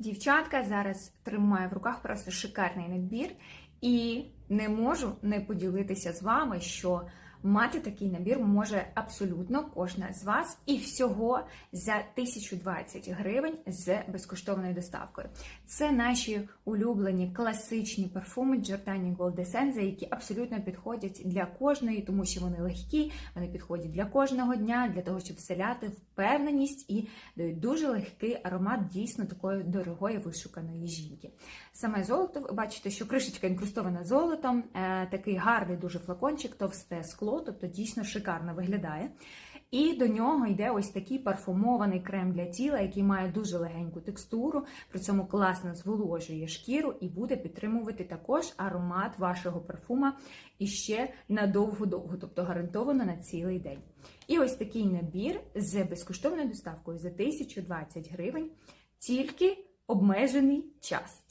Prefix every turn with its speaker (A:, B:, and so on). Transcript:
A: Дівчатка зараз тримає в руках просто шикарний набір, і не можу не поділитися з вами, що мати такий набір може абсолютно кожна з вас, і всього за 1020 гривень з безкоштовною доставкою. Це наші улюблені класичні парфуми Giordani Gold Essenza, які абсолютно підходять для кожної, тому що вони легкі, вони підходять для кожного дня, для того, щоб вселяти впевненість і дають дуже легкий аромат дійсно такої дорогої вишуканої жінки. Саме золото, ви бачите, що кришечка інкрустована золотом, е, такий гарний дуже флакончик, товсте скло, тобто дійсно шикарно виглядає. І до нього йде ось такий парфумований крем для тіла, який має дуже легеньку текстуру, при цьому класно зволожує шкіру і буде підтримувати також аромат вашого парфума і ще надовго-довго, тобто гарантовано на цілий день. І ось такий набір з безкоштовною доставкою за 1020 гривень, тільки обмежений час.